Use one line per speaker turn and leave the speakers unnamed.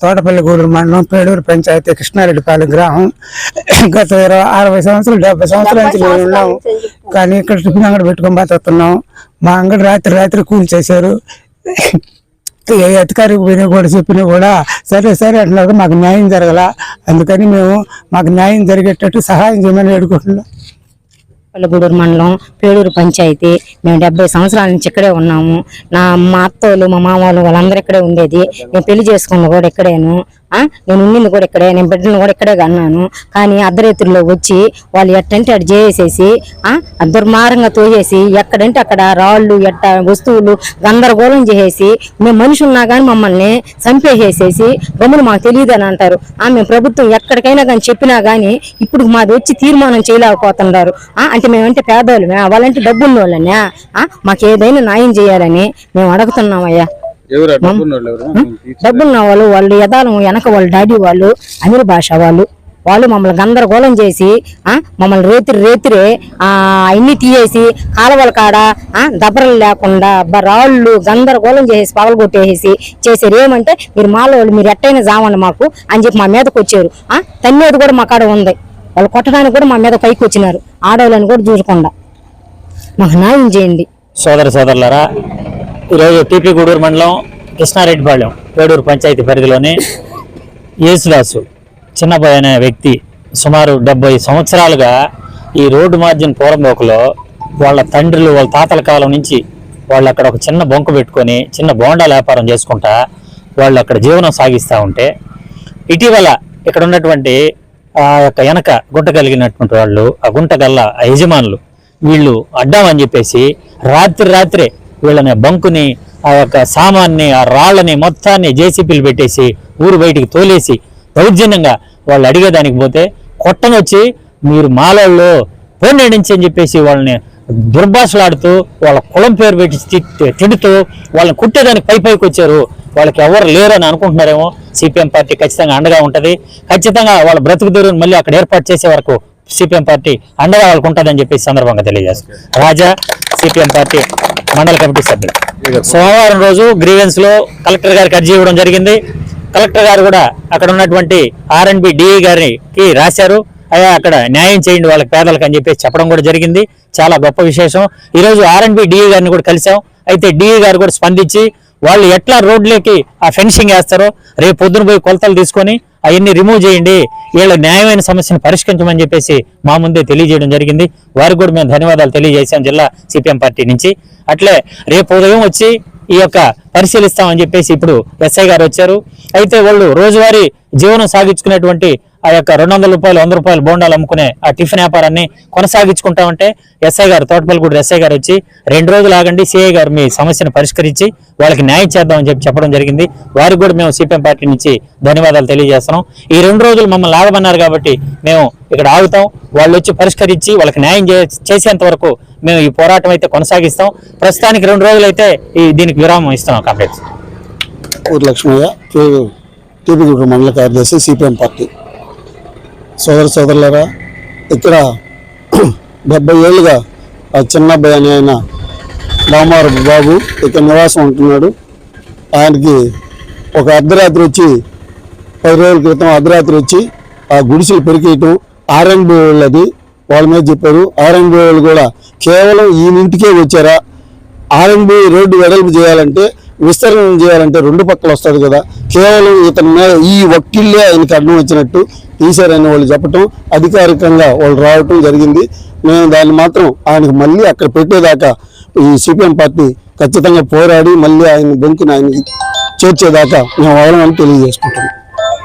తోటపల్లిగూడూరు మండలం పేడూరు పంచాయతీ కృష్ణారెడ్డిపాలెం గ్రామం. గత ఇరవై అరవై సంవత్సరాలు డెబ్బై సంవత్సరాల నుంచి మేము ఉన్నాం కానీ ఇక్కడ టిఫిన్ అంగడి పెట్టుకొని బతుకుతున్నాం. మా అంగడి రాత్రి రాత్రి కూలి చేశారు. ఏ అధికారికి పోయినా కూడా చెప్పినా కూడా సరే సరే అంటున్నారు. మాకు న్యాయం జరగల. అందుకని మేము మాకు న్యాయం జరిగేటట్టు సహాయం చేయమని వేడుకుంటున్నాం.
పల్లెగూడూరు మండలం పేడూరు పంచాయతీ. మేము డెబ్బై సంవత్సరాల నుంచి ఇక్కడే ఉన్నాము. నా మా అత్తోళ్ళు మా మామూలు వాళ్ళందరూ ఇక్కడే ఉండేది. నేను పెళ్ళి చేసుకున్న కూడా ఇక్కడేను. నేను ఉన్నింది కూడా ఇక్కడే నేను బిడ్డను కూడా ఇక్కడే కన్నాను. కానీ అర్ధరేతుల్లో వచ్చి వాళ్ళు ఎట్టంటే అటు చేసేసి దుర్మారంగా ఆ ఎక్కడంటే అక్కడ రాళ్ళు ఎట్ట వస్తువులు గందరగోళం చేసేసి మేము మనుషులున్నా కానీ మమ్మల్ని చంపేసేసేసి గమ్మును మాకు తెలియదు అని అంటారు. ఆ మేము ప్రభుత్వం ఎక్కడికైనా కానీ చెప్పినా కానీ ఇప్పుడు మాది వచ్చి తీర్మానం చేయలేకపోతున్నారు. అంటే మేమంటే పేదవాళ్ళమే వాళ్ళంటే డబ్బున్న వాళ్ళనే మాకు ఏదైనా న్యాయం చేయాలని మేము అడుగుతున్నామయ్యా. డబ్బున్న వాళ్ళు వాళ్ళు యథాలం వెనక వాళ్ళ డాడీ వాళ్ళు అమీర్ భాష వాళ్ళు వాళ్ళు మమ్మల్ని గందరగోళం చేసి ఆ మమ్మల్ని రేతిరి రేతిరే ఆ అన్ని తీయేసి కాలువల కాడ ఆ దబ్బరలు లేకుండా రాళ్ళు గందరగోళం చేసేసి పగలు కొట్టేసి చేసారు ఏమంటే మీరు మాలో వాళ్ళు మీరు ఎట్టయినా జామండి మాకు అని చెప్పి మా మీదకి వచ్చారు. ఆ తన్నేది కూడా మా కాడ ఉంది. వాళ్ళు కొట్టడానికి కూడా మా మీద పైకి వచ్చినారు. ఆడవాళ్ళని కూడా చూడకుండా. మాకు న్యాయం చేయండి.
సోదర సోదరులారా ఈరోజు టీపీ గూడూరు మండలం కృష్ణారెడ్డిపాళ్యం పేడూరు పంచాయతీ పరిధిలోని యేసుదాసు చిన్నబాయ్ అనే వ్యక్తి సుమారు డెబ్బై సంవత్సరాలుగా ఈ రోడ్డు మార్జిన్ పూరంబోకులో వాళ్ళ తండ్రులు వాళ్ళ తాతల కాలం నుంచి వాళ్ళు అక్కడ ఒక చిన్న బొంక పెట్టుకొని చిన్న బోండాల వ్యాపారం చేసుకుంటా వాళ్ళు అక్కడ జీవనం సాగిస్తూ ఉంటే ఇటీవల ఇక్కడ ఉన్నటువంటి ఆ యొక్క వెనక గుంట కలిగినటువంటి వాళ్ళు ఆ గుంట గల్ల యజమానులు వీళ్ళు అడ్డామని చెప్పేసి రాత్రి రాత్రే వీళ్ళని బంకుని ఆ యొక్క సామాన్ని ఆ రాళ్ళని మొత్తాన్ని జేసీపీలు పెట్టేసి ఊరు బయటికి తోలేసి దౌర్జన్యంగా వాళ్ళు అడిగేదానికి పోతే కొట్టనొచ్చి మీరు మాలల్లో పోండి నుంచి అని చెప్పేసి వాళ్ళని దుర్భాషలాడుతూ వాళ్ళ కులం పేరు పెట్టి తి- తిడుతూ వాళ్ళని కుట్టేదానికి పై పైకి వచ్చారు. వాళ్ళకి ఎవరు లేరని అనుకుంటున్నారేమో సిపిఎం పార్టీ ఖచ్చితంగా అండగా ఉంటుంది. ఖచ్చితంగా వాళ్ళ బ్రతుకు తెరువును మళ్ళీ అక్కడ ఏర్పాటు చేసే వరకు సిపిఎం పార్టీ అండగా వాళ్ళకు ఉంటుందని చెప్పి సందర్భంగా తెలియజేస్తారు రాజా సిపిఎం పార్టీ మండల కమిటీ సభ్యులు సోమవారం రోజు గ్రీవెన్స్లో కలెక్టర్ గారికి అర్జీ ఇవ్వడం జరిగింది. కలెక్టర్ గారు కూడా అక్కడ ఉన్నటువంటి ఆర్ఎన్బి డిఈ గారికి రాశారు. అయ్యా అక్కడ న్యాయం చేయండి వాళ్ళకి పేదలకు అని చెప్పేసి చెప్పడం కూడా జరిగింది. చాలా గొప్ప విశేషం. ఈరోజు ఆర్ఎన్బి డిఈ గారిని కూడా కలిసాం అయితే డిఈ గారు కూడా స్పందించి వాళ్ళు ఎట్లా రోడ్లకి ఆ ఫెన్సింగ్ వేస్తారో రేపు పొద్దున పోయి కొలతలు తీసుకొని అవన్నీ రిమూవ్ చేయండి. వీళ్ళ న్యాయమైన సమస్యను పరిష్కరించమని చెప్పేసి మా ముందే తెలియజేయడం జరిగింది. వారికి కూడా మేము ధన్యవాదాలు తెలియజేశాం జిల్లా సిపిఎం పార్టీ నుంచి. అట్లే రేపు ఉదయం వచ్చి ఈ యొక్క పరిశీలిస్తామని చెప్పేసి ఇప్పుడు ఎస్ఐ గారు వచ్చారు. అయితే వాళ్ళు రోజువారీ జీవనం సాగించుకునేటువంటి ఆ యొక్క రెండు వందల రూపాయలు వంద రూపాయలు బోండాలు అమ్ముకునే ఆ టిఫిన్ వ్యాపారాన్ని కొనసాగించుకుంటామంటే ఎస్ఐ గారు తోటపల్లిగూడ ఎస్ఐ గారు వచ్చి రెండు రోజులు ఆగండి సిఐ గారు మీ సమస్యను పరిష్కరించి వాళ్ళకి న్యాయం చేద్దామని చెప్పి చెప్పడం జరిగింది. వారికి కూడా మేము సిపిఎం పార్టీ నుంచి ధన్యవాదాలు తెలియజేస్తున్నాం. ఈ రెండు రోజులు మమ్మల్ని ఆగమన్నారు కాబట్టి మేము ఇక్కడ ఆగుతాం. వాళ్ళు వచ్చి పరిష్కరించి వాళ్ళకి న్యాయం చే- చేసేంత వరకు మేము ఈ పోరాటం అయితే కొనసాగిస్తాం. ప్రస్తుతానికి రెండు రోజులైతే ఈ దీనికి విరామం ఇస్తున్నాం కాంగ్రెస్.
ఊరు లక్ష్మయ్య టీపీగూడ మండల కార్యదర్శి సిపిఎం పార్టీ. సోదర సోదరులరా ఇక్కడ డెబ్బై ఏళ్ళుగా ఆ చిన్న అబ్బాయి అని ఆయన రామారు బాబు ఇక్కడ నివాసం ఉంటున్నాడు. ఆయనకి ఒక అర్ధరాత్రి వచ్చి పది రోజుల క్రితం అర్ధరాత్రి వచ్చి ఆ గుడిసెలు పెరికేయటం ఆర్ఎండ్ వాళ్ళది వాళ్ళ మీద చెప్పారు. ఆర్ఎండ్ వాళ్ళు కూడా కేవలం ఈయన ఇంటికే వచ్చారా? ఆర్ఎండ్ రోడ్డు వెడల్పు చేయాలంటే విస్తరణ చేయాలంటే రెండు పక్కలు వస్తుంది కదా. కేవలం ఇతని మీద ఈ ఒక్కిళ్ళే ఆయనకి అడ్డం వచ్చినట్టు తీశారని వాళ్ళు చెప్పటం అధికారికంగా వాళ్ళు రావటం జరిగింది. మేము దాన్ని మాత్రం ఆయనకు మళ్ళీ అక్కడ పెట్టేదాకా ఈ సిపిఎం పార్టీ ఖచ్చితంగా పోరాడి మళ్ళీ ఆయన బొంకుని ఆయనకి చేర్చేదాకా మేము వదలమని తెలియజేసుకుంటున్నాం